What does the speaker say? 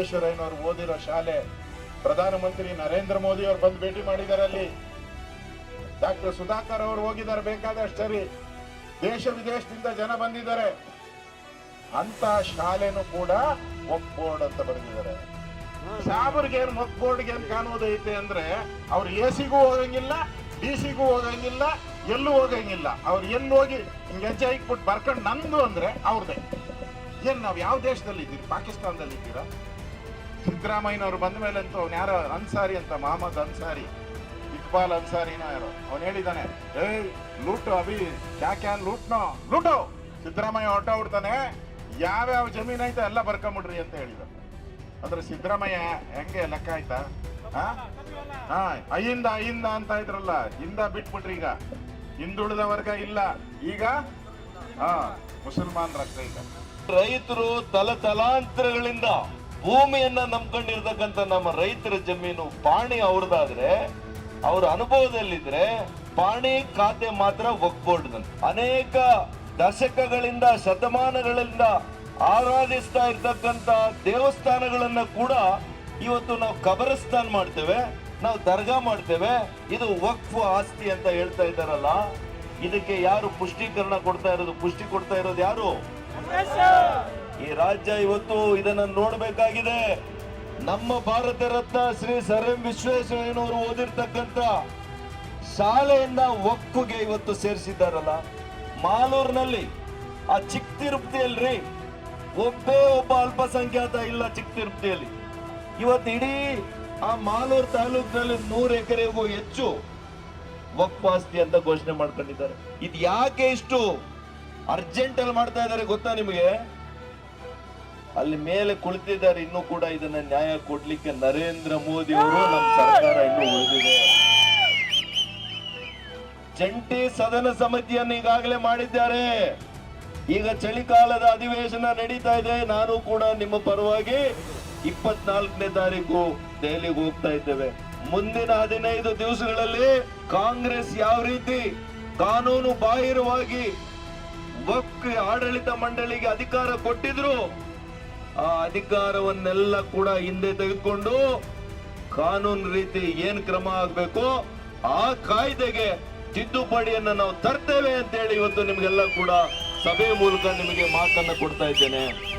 ವಿಶ್ವೇಶ್ವರಯ್ಯನವರು ಓದಿರೋ ಶಾಲೆ ಪ್ರಧಾನಮಂತ್ರಿ ನರೇಂದ್ರ ಮೋದಿ ಅವರು ಬಂದು ಭೇಟಿ ಮಾಡಿದ್ದಾರೆ ಅಲ್ಲಿ ಡಾಕ್ಟರ್ ಸುಧಾಕರ್ ಅವರು ಹೋಗಿದ್ದಾರೆ, ಬೇಕಾದಷ್ಟು ಸರಿ. ದೇಶ ವಿದೇಶದಿಂದ ಜನ ಬಂದಿದ್ದಾರೆ. ಅಂತ ಶಾಲೆನೂ ಕೂಡ ವಕ್ ಬೋರ್ಡ್ ಅಂತ ಬರೆದಿದ್ದಾರೆ. ಸಾಬರ್ಗೆ ಏನ್ ವಕ್ ಬೋರ್ಡ್ಗೆ ಏನ್ ಕಾಣುವುದೈತೆ ಅಂದ್ರೆ, ಅವ್ರು ಎ ಸಿಗೂ ಹೋಗಂಗಿಲ್ಲ ಡಿ ಸಿಗೂ ಹೋಗಂಗಿಲ್ಲ, ಎಲ್ಲೂ ಹೋಗಂಗಿಲ್ಲ. ಅವ್ರು ಎಲ್ಲಿ ಹೋಗಿ ಹಿಂಗೆ ಹೆಜ್ಜೆ ಇಟ್ಬಿಟ್ಟು ಬರ್ಕೊಂಡು ನಂದು ಅಂದ್ರೆ ಅವ್ರದೇ. ಏನ್ ನಾವ್ ಯಾವ ದೇಶದಲ್ಲಿ ಇದ್ದೀರಿ? ಪಾಕಿಸ್ತಾನದಲ್ಲಿ ಇದ್ದೀರಾ? ಸಿದ್ದರಾಮಯ್ಯನವ್ರು ಬಂದ ಮೇಲೆ ಅಂತೂ ಅವ್ನು ಯಾರೋ ಅನ್ಸಾರಿ ಅಂತ ಮಹಮ್ಮದ್ ಅನ್ಸಾರಿ, ಇಕ್ಬಾಲ್ ಅನ್ಸಾರಿನೋ ಯಾರೋ, ಅವ್ನು ಹೇಳಿದಾನೆ ಏಯ್ ಲೂಟು ಅಭಿ, ಕ್ಯಾ ಕ್ಯಾ ಲೂಟ್ನೋ, ಲೂಟು! ಸಿದ್ದರಾಮಯ್ಯ ಹೊರಟ ಬಿಡ್ತಾನೆ ಯಾವ್ಯಾವ ಜಮೀನು ಐತೆ ಎಲ್ಲ ಬರ್ಕೊಂಬಿಡ್ರಿ ಅಂತ ಹೇಳಿದ ಅಂದ್ರೆ ಸಿದ್ದರಾಮಯ್ಯ, ಹೆಂಗೆ ಲೆಕ್ಕ ಆಯ್ತಾ? ಹಾ? ಅಯ್ಯಿಂದ ಅಯ್ಯಿಂದ ಅಂತ ಇದ್ರಲ್ಲ ಹಿಂದ ಬಿಟ್ಬಿಟ್ರಿ ಈಗ. ಹಿಂದುಳಿದ ವರ್ಗ ಇಲ್ಲ. ಈಗ? ಹಾ ಮುಸಲ್ಮಾನ್ ರಕ್ತ ರೈತರು ತಲತಲಾಂತರಗಳಿಂದ ಭೂಮಿಯನ್ನ ನಂಬ್ಕೊಂಡಿರ್ತಕ್ಕಂಥ ನಮ್ಮ ರೈತರ ಜಮೀನು ಪಾಣಿ ಅವ್ರದಾದ್ರೆ, ಅವ್ರ ಅನುಭವದಲ್ಲಿದ್ರೆ ಪಾಣಿ ಖಾತೆ ಮಾತ್ರ ಒಗ್ಬೋರ್ಡ್ ಅನೇಕ ದಶಕಗಳಿಂದ, ಶತಮಾನಗಳಿಂದ ಆರಾಧಿಸ್ತಾ ಇರ್ತಕ್ಕಂಥ ದೇವಸ್ಥಾನಗಳನ್ನ ಕೂಡ ಇವತ್ತು ನಾವು ಕಬರಸ್ತಾನ್ ಮಾಡ್ತೇವೆ, ನಾವು ದರ್ಗಾ ಮಾಡ್ತೇವೆ. ಇದು ವಕ್ಫ್ ಆಸ್ತಿ ಅಂತ ಹೇಳ್ತಾ ಇದ್ದಾರಲ್ಲ, ಇದಕ್ಕೆ ಯಾರು ಪುಷ್ಟೀಕರಣ ಕೊಡ್ತಾ ಇರೋದು, ಪುಷ್ಟಿ ಕೊಡ್ತಾ ಇರೋದು ಯಾರು? ಈ ರಾಜ್ಯ ಇವತ್ತು ಇದನ್ನ ನೋಡಬೇಕಾಗಿದೆ. ನಮ್ಮ ಭಾರತ ರತ್ನ ಶ್ರೀ ಸರ್ ಎಂ ವಿಶ್ವೇಶ್ವರಯ್ಯನವರು ಓದಿರ್ತಕ್ಕಂಥ ಶಾಲೆಯಿಂದ ಒಕ್ಕುಗೆ ಇವತ್ತು ಸೇರಿಸಿದ್ದಾರಲ್ಲ. ಮಾಲೂರಿನಲ್ಲಿ ಆ ಚಿಕ್ಕ ತಿರುಪತಿಯಲ್ರಿ ಒಬ್ಬೇ ಒಬ್ಬ ಅಲ್ಪಸಂಖ್ಯಾತ ಇಲ್ಲ ಚಿಕ್ಕ ತಿರುಪ್ತಿಯಲ್ಲಿ ಇವತ್ತು ಇಡೀ ಆ ಮಾಲೂರು ತಾಲೂಕಿನಲ್ಲಿ ನೂರು ಎಕರೆಗೂ ಹೆಚ್ಚು ವಕ್ಫಾಸ್ತಿ ಅಂತ ಘೋಷಣೆ ಮಾಡ್ಕೊಂಡಿದ್ದಾರೆ. ಇದು ಯಾಕೆ ಇಷ್ಟು ಅರ್ಜೆಂಟ್ ಅಲ್ಲಿ ಮಾಡ್ತಾ ಇದ್ದಾರೆ ಗೊತ್ತಾ ನಿಮಗೆ? ಅಲ್ಲಿ ಮೇಲೆ ಕುಳಿತಿದ್ದಾರೆ, ಇನ್ನೂ ಕೂಡ ಇದನ್ನ ನ್ಯಾಯ ಕೊಡ್ಲಿಕ್ಕೆ ನರೇಂದ್ರ ಮೋದಿ ಅವರು ನಮ್ಮ ಸರ್ಕಾರ ಇನ್ನು ಉಳಿದಿದೆ. ಜಂಟಿ ಸದನ ಸಮಿತಿಯನ್ನು ಈಗಾಗಲೇ ಮಾಡಿದ್ದಾರೆ. ಈಗ ಚಳಿಕಾಲದ ಅಧಿವೇಶನ ನಡೀತಾ ಇದೆ. ನಾನು ಕೂಡ ನಿಮ್ಮ ಪರವಾಗಿ ಇಪ್ಪತ್ನಾಲ್ಕನೇ ತಾರೀಕು ದೆಹಲಿಗೆ ಹೋಗ್ತಾ ಇದ್ದೇವೆ. ಮುಂದಿನ ಹದಿನೈದು ದಿವಸಗಳಲ್ಲಿ ಕಾಂಗ್ರೆಸ್ ಯಾವ ರೀತಿ ಕಾನೂನು ಬಾಹಿರವಾಗಿ ಆಡಳಿತ ಮಂಡಳಿಗೆ ಅಧಿಕಾರ ಕೊಟ್ಟಿದ್ರು ಆ ಅಧಿಕಾರವನ್ನೆಲ್ಲ ಕೂಡ ಹಿಂದೆ ತೆಗೆದುಕೊಂಡು ಕಾನೂನು ರೀತಿ ಏನ್ ಕ್ರಮ ಆಗ್ಬೇಕು ಆ ಕಾಯ್ದೆಗೆ ತಿದ್ದುಪಡಿಯನ್ನ ನಾವು ತರ್ತೇವೆ ಅಂತ ಹೇಳಿ ಇವತ್ತು ನಿಮ್ಗೆಲ್ಲ ಕೂಡ ಸಭೆ ಮೂಲಕ ನಿಮಗೆ ಮಾತನ್ನ ಕೊಡ್ತಾ ಇದ್ದೇನೆ.